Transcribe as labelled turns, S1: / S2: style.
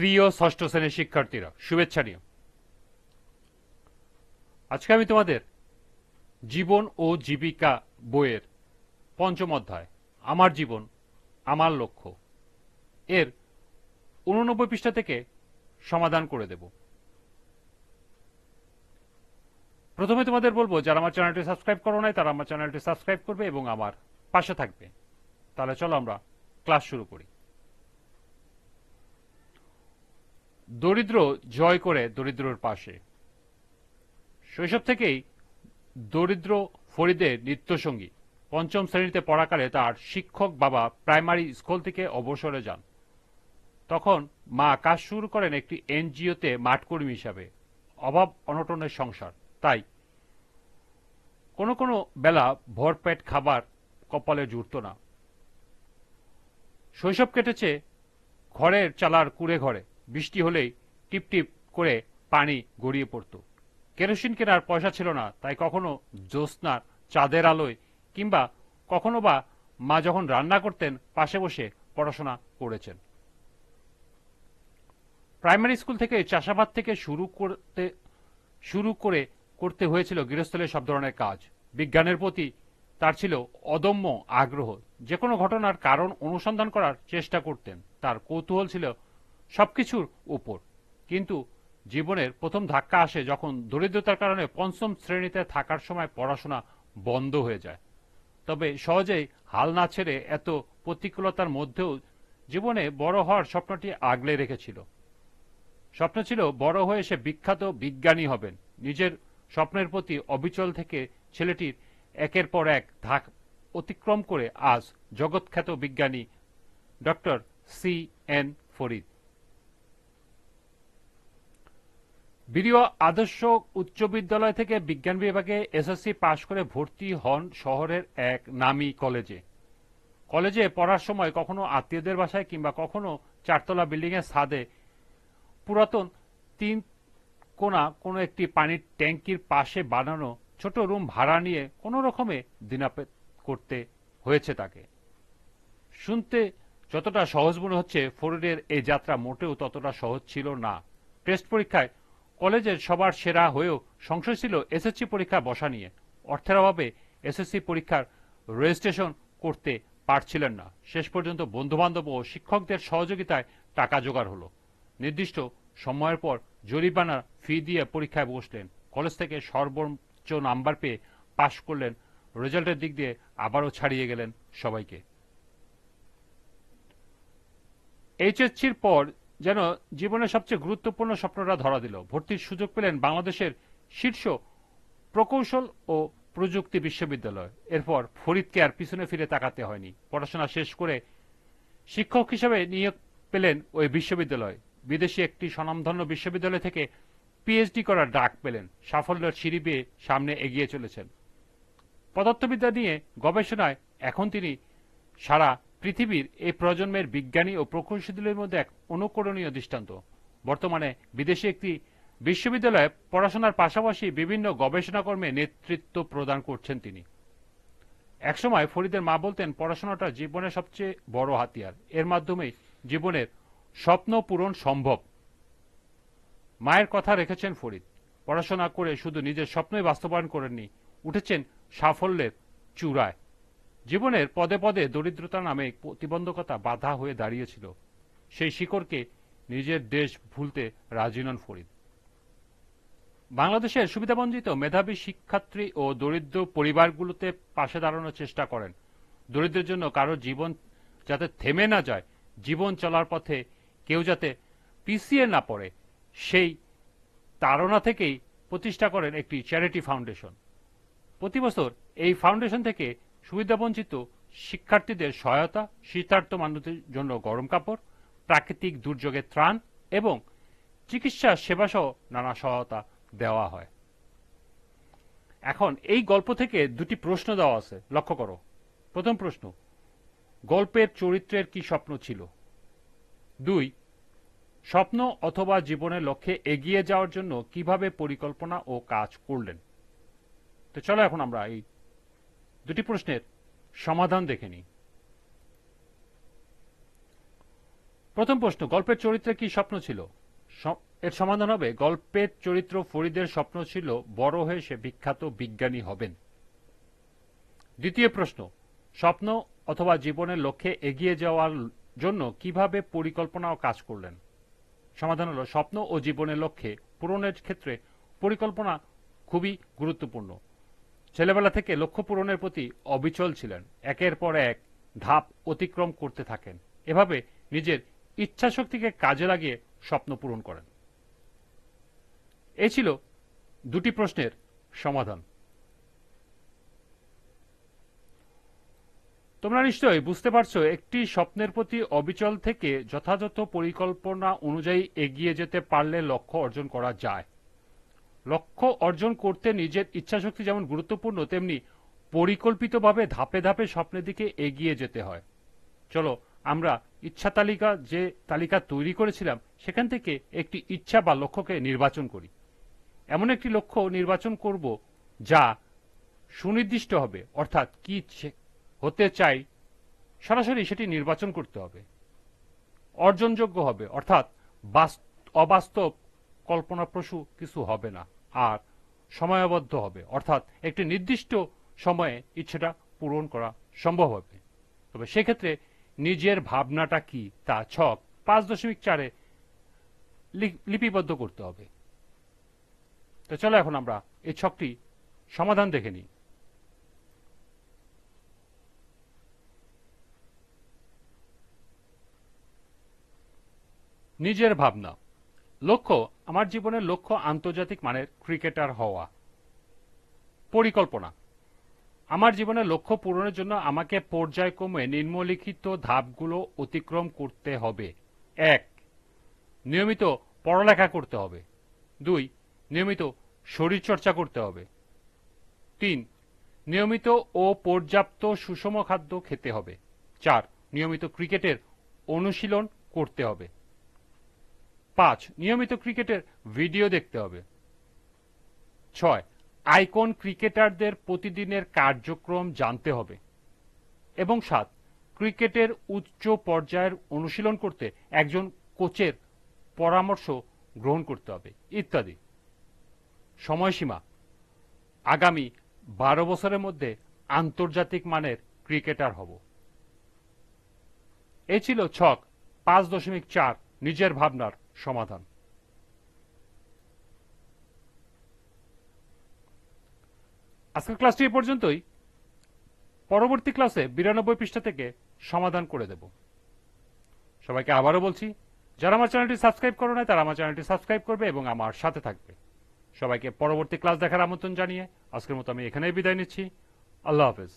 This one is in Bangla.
S1: প্রিয় ষষ্ঠ শ্রেণির শিক্ষার্থীরা, শুভেচ্ছা নিও আজকে আমি তোমাদের জীবন ও জীবিকা বইয়ের পঞ্চম অধ্যায়, আমার জীবন, আমার লক্ষ্য এর উননব্বই পৃষ্ঠা থেকে সমাধান করে দেব। প্রথমে তোমাদের বলব, যারা আমার চ্যানেলটি সাবস্ক্রাইব করো নাই, তারা আমার চ্যানেলটি সাবস্ক্রাইব করবে এবং আমার পাশে থাকবে। তাহলে চলো আমরা ক্লাস শুরু করি। দরিদ্র জয় করে দরিদ্রর পাশে। শৈশব থেকেই দরিদ্র ফরিদের নিত্যসঙ্গী। পঞ্চম শ্রেণীতে পড়াকালে তার শিক্ষক বাবা প্রাইমারি স্কুল থেকে অবসরে যান। তখন মা কাজ শুরু করেন একটি এনজিওতে মাঠকর্মী হিসাবে। অভাব অনটনের সংসার। তাই কোনো কোনো বেলা ভরপেট খাবার কপালে জুড়ত না। শৈশব কেটেছে ঘরের চালার কুড়ে ঘরে। বৃষ্টি হলেই টিপ টিপ করে পানি গড়িয়ে পড়ত। কেরোসিন কেনার পয়সা ছিল না, তাই কখনো জ্যোৎস্নার চাঁদের আলোয় কিংবা কখনো বা মা যখন রান্না করতেন, পাশে বসে পড়াশোনা করেছেন। প্রাইমারি স্কুল থেকে চাষাবাদ থেকে শুরু করতে, শুরু করে করতে হয়েছিল গৃহস্থলের সব ধরনের কাজ। বিজ্ঞানের প্রতি তার ছিল অদম্য আগ্রহ। যে কোনো ঘটনার কারণ অনুসন্ধান করার চেষ্টা করতেন। তার কৌতূহল ছিল সবকিছুর উপর। কিন্তু জীবনের প্রথম ধাক্কা আসে যখন দরিদ্রতার কারণে পঞ্চম শ্রেণীতে থাকার সময় পড়াশোনা বন্ধ হয়ে যায়। তবে সহজেই হাল না ছেড়ে এত প্রতিকূলতার মধ্যেও জীবনে বড় হওয়ার স্বপ্নটি আগলে রেখেছিল। স্বপ্ন ছিল বড় হয়ে সে বিখ্যাত বিজ্ঞানী হবেন। নিজের স্বপ্নের প্রতি অবিচল থেকে ছেলেটির একের পর এক ধাক অতিক্রম করে আজ জগৎখ্যাত বিজ্ঞানী doctor C N Farid. BDO আদর্শ উচ্চ বিদ্যালয় থেকে বিজ্ঞান বিভাগে এসএসসি পাশ করে ভর্তি হন শহরের এক নামী কলেজে। কলেজে পড়ার সময় কখনো আত্মীয়দের বাসায় কিংবা কখনো চারতলা বিল্ডিং এর ছাদে পুরাতন তিন কোনা কোনো একটি পানির ট্যাঙ্কির পাশে বানানো ছোট রুম ভাড়া নিয়ে কোনো রকমে দিনাপেত করতে হয়েছে তাকে। শুনতে যতটা সহজ মনে হচ্ছে ফরিদের এই যাত্রা মোটেও ততটা সহজ ছিল না। টেস্ট পরীক্ষায় কলেজের সবার সেরা হয়েও সংশয় ছিল এসএসসি পরীক্ষা বসা নিয়ে। অর্থের অভাবে এসএসসি পরীক্ষার রেজিস্ট্রেশন করতে পারছিলেন না। শেষ পর্যন্ত বন্ধুবান্ধব ও শিক্ষকদের সহযোগিতায় টাকা জোগাড় হলো। নির্দিষ্ট সময়ের পর জরিমানা ফি দিয়ে পরীক্ষায় বসলেন। কলেজ থেকে সর্বোচ্চ নাম্বার পেয়ে পাশ করলেন। রেজাল্টের দিক দিয়ে আবারও ছাড়িয়ে গেলেন সবাইকে। এইচএসসির পর যেন জীবনের সবচেয়ে গুরুত্বপূর্ণ স্বপ্নটা ধরা দিল। ভর্তির সুযোগ পেলেন বাংলাদেশের শীর্ষ প্রকৌশল ও প্রযুক্তি বিশ্ববিদ্যালয়। এরপর ফরিদকে আর পিছনে ফিরে তাকাতে হয়নি। পড়াশোনা শেষ করে শিক্ষক হিসেবে নিয়োগ পেলেন ওই বিশ্ববিদ্যালয়। বিদেশি একটি স্বনামধন্য বিশ্ববিদ্যালয় থেকে পিএইচডি করার ডাক পেলেন। সাফল্যের সিঁড়ি বেয়ে সামনে এগিয়ে চলেছেন। পদার্থবিদ্যা নিয়ে গবেষণায় এখন তিনি সারা পৃথিবীর এই প্রজন্মের বিজ্ঞানী ও প্রকৌশলীদের মধ্যে এক অনুকরণীয় দৃষ্টান্ত। বর্তমানে বিদেশি একটি বিশ্ববিদ্যালয়ে পড়াশোনার পাশাপাশি বিভিন্ন গবেষণাকর্মে নেতৃত্ব প্রদান করছেন তিনি। একসময় ফরিদের মা বলতেন, পড়াশোনাটা জীবনের সবচেয়ে বড় হাতিয়ার। এর মাধ্যমে জীবনের স্বপ্ন পূরণ সম্ভব। মায়ের কথা রেখেছেন ফরিদ। পড়াশোনা করে শুধু নিজের স্বপ্নই বাস্তবায়ন করেননি, উঠেছেন সাফল্যের চূড়ায়। জীবনের পদে পদে দরিদ্রতা নামে প্রতিবন্ধকতা বাধা হয়ে দাঁড়িয়েছিল। সেই শিকড়কে নিজের দেশ ভুলতে রাজি নন ফরিদ। বাংলাদেশের সুবিধাবঞ্চিত মেধাবী শিক্ষার্থী ও দরিদ্র পরিবারগুলোতে পাশে দাঁড়ানোর চেষ্টা করেন। দরিদ্রের জন্য কারও জীবন যাতে থেমে না যায়, জীবন চলার পথে কেউ যাতে পিছিয়ে না পড়ে, সেই তাড়না থেকেই প্রতিষ্ঠা করেন একটি চ্যারিটি ফাউন্ডেশন। প্রতি বছর এই ফাউন্ডেশন থেকে সুবিধাবঞ্চিত শিক্ষার্থীদের সহায়তা, শীতার্থ মানুষদের জন্য গরম কাপড়, প্রাকৃতিক দুর্যোগের ত্রাণ এবং চিকিৎসা সেবাসহ নানা সহায়তা দেওয়া হয়। এখন এই গল্প থেকে দুটি প্রশ্ন দেওয়া আছে। লক্ষ্য করো। প্রথম প্রশ্ন, গল্পের চরিত্রের কি স্বপ্ন ছিল? দুই, স্বপ্ন অথবা জীবনের লক্ষ্যে এগিয়ে যাওয়ার জন্য কীভাবে পরিকল্পনা ও কাজ করলেন? তো চলো এখন আমরা এই দুটি প্রশ্নের সমাধান দেখে নিই। প্রথম প্রশ্ন, গল্পের চরিত্রে কি স্বপ্ন ছিল? এর সমাধান হবে, গল্পের চরিত্র ফরিদের স্বপ্ন ছিল বড় হয়ে সে বিখ্যাত বিজ্ঞানী হবেন। দ্বিতীয় প্রশ্ন, স্বপ্ন অথবা জীবনের লক্ষ্যে এগিয়ে যাওয়ার জন্য কীভাবে পরিকল্পনা ও কাজ করলেন? সমাধান হলো, স্বপ্ন ও জীবনের লক্ষ্যে পূরণের ক্ষেত্রে পরিকল্পনা খুবই গুরুত্বপূর্ণ। ছেলেবেলা থেকে লক্ষ্য পূরণের প্রতি অবিচল ছিলেন। একের পর এক ধাপ অতিক্রম করতে থাকেন। এভাবে নিজের ইচ্ছাশক্তিকে কাজে লাগিয়ে স্বপ্ন পূরণ করেন। এই ছিল দুটি প্রশ্নের সমাধান। তোমরা নিশ্চয়ই বুঝতে পারছ, একটি স্বপ্নের প্রতি অবিচল থেকে যথাযথ পরিকল্পনা অনুযায়ী এগিয়ে যেতে পারলে লক্ষ্য অর্জন করা যায়। লক্ষ্য অর্জন করতে নিজের ইচ্ছাশক্তি যেমন গুরুত্বপূর্ণ, তেমনি পরিকল্পিতভাবে ধাপে ধাপে স্বপ্নের দিকে এগিয়ে যেতে হয়। চলো, আমরা ইচ্ছা তালিকা যে তালিকা তৈরি করেছিলাম, সেখান থেকে একটি ইচ্ছা বা লক্ষ্যকে নির্বাচন করি। এমন একটি লক্ষ্য নির্বাচন করব যা সুনির্দিষ্ট হবে, অর্থাৎ কি হতে চাই, সরাসরি সেটি নির্বাচন করতে হবে। অর্জনযোগ্য হবে, অর্থাৎ বাস- অবাস্তব কল্পনাপ্রসূ কিছু হবে না, আর সময়াবদ্ধ হবে। অর্থাৎ একটি নির্দিষ্ট সময়ে ইচ্ছেটা পূরণ করা সম্ভব হবে। তবে সেক্ষেত্রে নিজের ভাবনাটা কি তা ছক পাঁচ দশমিক চারে লিপিবদ্ধ করতে হবে। তো চলো এখন আমরা এই ছকটি সমাধান দেখে নিই। নিজের ভাবনা। লক্ষ্য, আমার জীবনের লক্ষ্য আন্তর্জাতিক মানের ক্রিকেটার হওয়া। পরিকল্পনা। আমার জীবনের লক্ষ্য পূরণের জন্য আমাকে পর্যায়ক্রমে নিম্নলিখিত ধাপগুলো অতিক্রম করতে হবে। এক, নিয়মিত পড়ালেখা করতে হবে। দুই, নিয়মিত শরীরচর্চা করতে হবে। তিন, নিয়মিত ও পর্যাপ্ত সুষম খাদ্য খেতে হবে। চার, নিয়মিত ক্রিকেটের অনুশীলন করতে হবে। পাঁচ। নিয়মিত ক্রিকেটের ভিডিও দেখতে হবে। ছয়, আইকন ক্রিকেটারদের প্রতিদিনের কার্যক্রম জানতে হবে। এবং সাত, ক্রিকেটের উচ্চ পর্যায়ের অনুশীলন করতে একজন কোচের পরামর্শ গ্রহণ করতে হবে, ইত্যাদি। সময়সীমা, আগামী বারো বছরের মধ্যে আন্তর্জাতিক মানের ক্রিকেটার হব। এ ছিল ছক পাঁচ দশমিক চার, নিজের ভাবনার সমাধান। আজকের ক্লাসটি এ পর্যন্তই। পরবর্তী ক্লাসে বিরানব্বই পৃষ্ঠা থেকে সমাধান করে দেব। সবাইকে আবারও বলছি, যারা আমার চ্যানেলটি সাবস্ক্রাইব করো না তারা আমার চ্যানেলটি সাবস্ক্রাইব করবে এবং আমার সাথে থাকবে। সবাইকে পরবর্তী ক্লাস দেখার আমন্ত্রণ জানিয়ে আজকের মতো আমি এখানেই বিদায় নিচ্ছি। আল্লাহ হাফেজ।